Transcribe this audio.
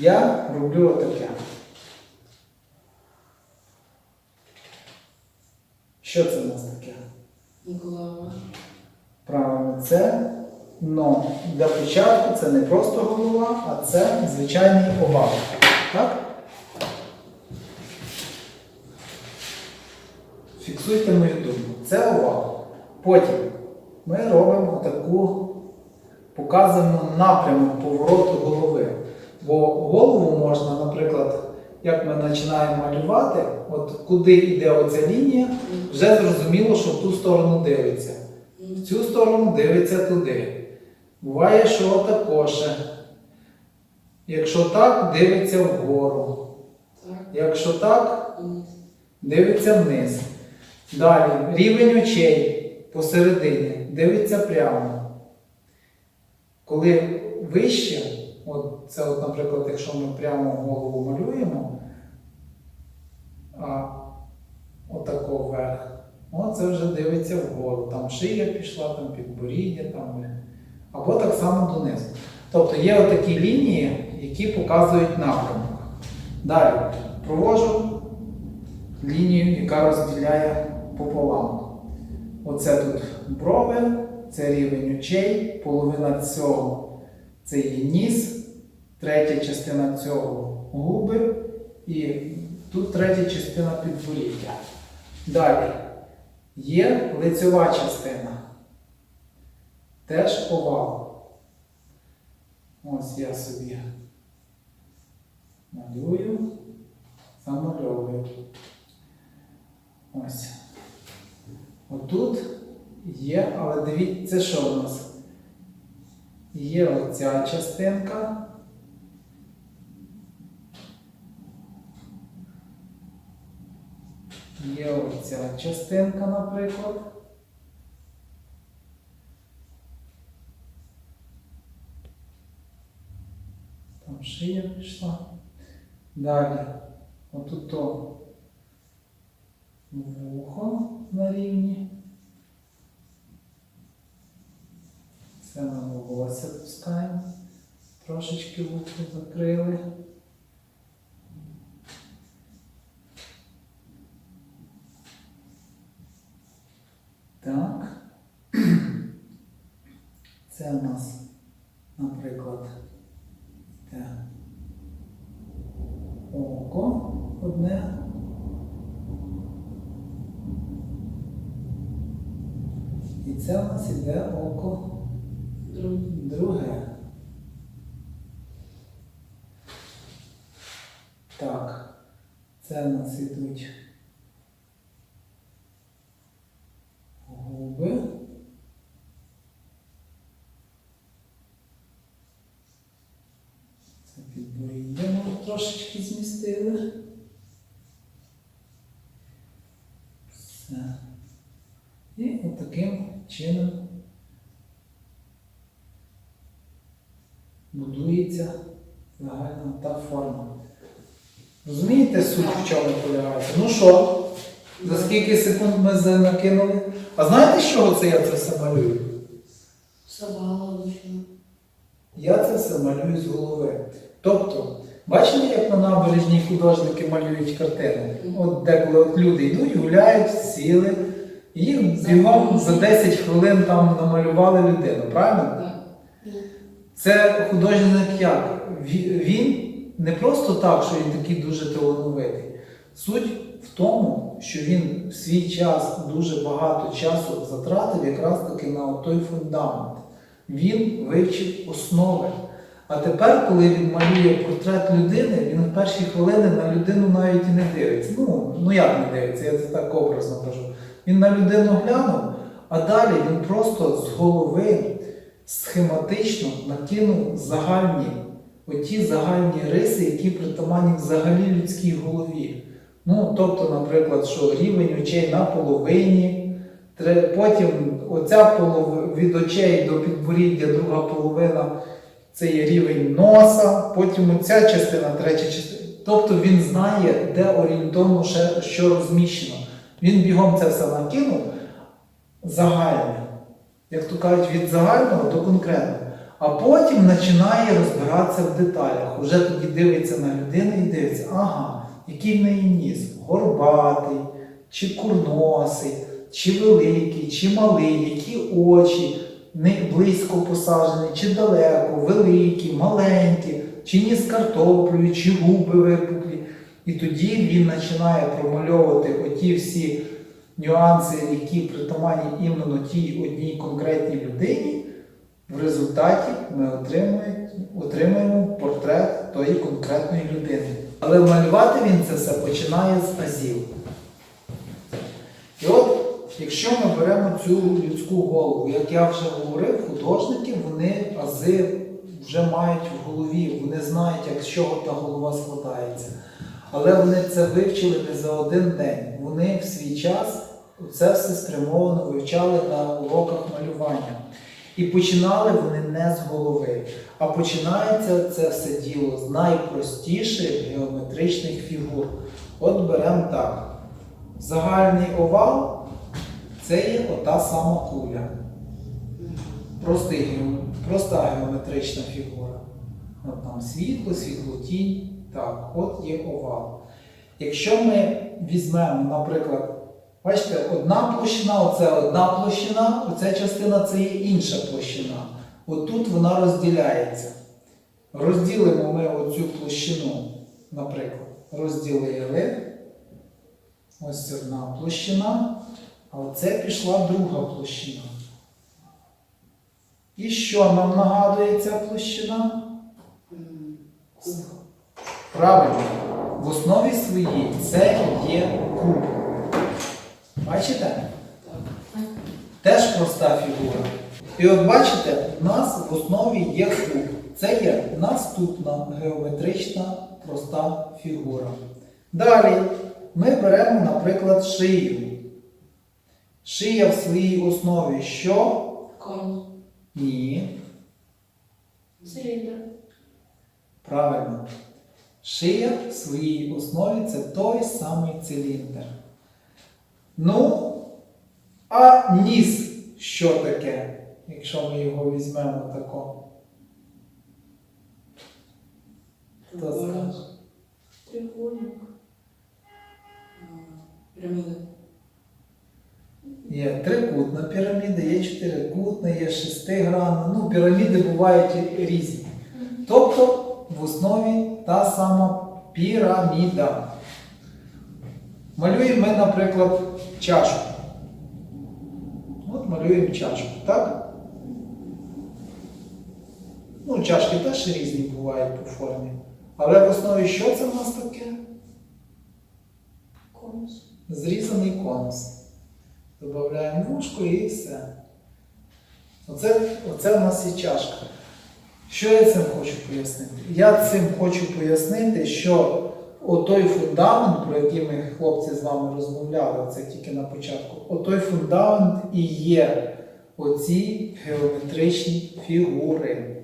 я роблю отаке. Що це в нас таке? Голова. Правильно, це но. Для початку це не просто голова, а це звичайний овал. Так? Фіксуйте мою думку. Це овал. Потім ми робимо таку, показуємо напрямок повороту голови. Бо голову можна, наприклад, як ми починаємо малювати, от куди йде оця лінія, вже зрозуміло, що в ту сторону дивиться. В цю сторону дивиться туди. Буває, що також. Якщо так, дивиться вгору. Якщо так, дивиться вниз. Далі рівень очей посередині дивиться прямо. Коли вище, от це, от, наприклад, якщо ми прямо голову малюємо, а отако вверх, о, це вже дивиться вгору. Там шия пішла, там підборіддя, там, або так само донизу. Тобто є отакі лінії, які показують напрямок. Далі провожу лінію, яка розділяє пополам. Оце тут брови, це рівень очей, половина цього це є ніс, третя частина цього губи і тут третя частина підборіддя. Далі є лицьова частина. Теж овал. Ось я собі малюю, замальовую. Ось. Отут є, але дивіться, що в нас? Є оця частинка. Є оця частинка, наприклад. Там шия пішла. Далі. Отут вухо на рівні. Це на волосся пускаємо. Трошечки вухо закрили. Так. Це у нас, наприклад, те око одне. І це у нас око. Друге. Так, це у нас ідуть губи. Це підборіддя трошечки змістили. Все. І отаким чином будується загальна та форма. Розумієте суть, в чому полягає? Ну що, за скільки секунд ми накинули? А знаєте, з чого це я це все малюю? Я це все малюю з голови. Тобто, бачите, як на набережній художники малюють картини? От деколи от люди йдуть, гуляють, сіли, і їх бігом за 10 хвилин там намалювали людину, правильно? Так. Це художник як? Він не просто так, що він такий дуже талановитий. Суть в тому, що він в свій час дуже багато часу затратив якраз таки на той фундамент. Він вивчив основи. А тепер, коли він малює портрет людини, він в перші хвилини на людину навіть і не дивиться. Ну, ну як не дивиться, я це так образно кажу. Він на людину глянув, а далі він просто з голови схематично накинув загальні, оті загальні риси, які притаманні взагалі людській голові. Ну, тобто, наприклад, що рівень очей на половині, потім оця полов... від очей до підборіддя, друга половина це є рівень носа, потім оця частина, третя частина. Тобто він знає, де орієнтовно що розміщено. Він бігом це все накинув загальне. Як то кажуть, від загального до конкретного. А потім починає розбиратися в деталях. Уже тоді дивиться на людину і дивиться, ага, який в неї ніс, горбатий, чи курносий, чи великий, чи малий, які очі, не близько посаджені, чи далеко, великі, маленькі, чи ніс картоплею, чи губи випуклі. І тоді він починає промальовувати оті всі нюанси, які притаманні іменно тій одній конкретній людині. В результаті ми отримуємо, портрет тої конкретної людини. Але малювати він це все починає з азів. І от, якщо ми беремо цю людську голову, як я вже говорив, художники вони ази вже мають в голові, вони знають, як з чого та голова складається. Але вони це вивчили не за один день. Вони в свій час це все спрямовано вивчали на уроках малювання. І починали вони не з голови, а починається це все діло з найпростіших геометричних фігур. От беремо так. Загальний овал це є ота сама куля. Простий, проста геометрична фігура. От там світло, світлотінь. Так, от є овал. Якщо ми візьмемо, наприклад, бачите, одна площина, оце одна площина, оця частина це є інша площина. Отут вона розділяється. Розділимо ми оцю площину, наприклад, розділили. Ось одна площина, а оце пішла друга площина. І що нам нагадує ця площина? Правильно, в основі своїй це є куб. Бачите? Теж проста фігура. І от бачите, в нас в основі є куб. Це є наступна геометрична проста фігура. Далі ми беремо, наприклад, шию. Шия в своїй основі що? Конус. Ні. Циліндр. Правильно. Шия в своїй основі це той самий циліндр. Ну, а ніс що таке, якщо ми його візьмемо тако? Хто скаже? Трикутник. Піраміда. Є трикутна піраміда, є чотирикутна, є шестигранна. Ну, піраміди бувають різні. Тобто в основі та сама піраміда. Малюємо ми, наприклад, чашку. От малюємо чашку, так? Ну, чашки теж різні бувають по формі. Але в основі що це в нас таке? Конус. Зрізаний конус. Додаємо вушко і все. Оце, оце в нас є чашка. Що я цим хочу пояснити? Я цим хочу пояснити, що отой фундамент, про який ми хлопці з вами розмовляли, це тільки на початку, отой фундамент і є оці геометричні фігури.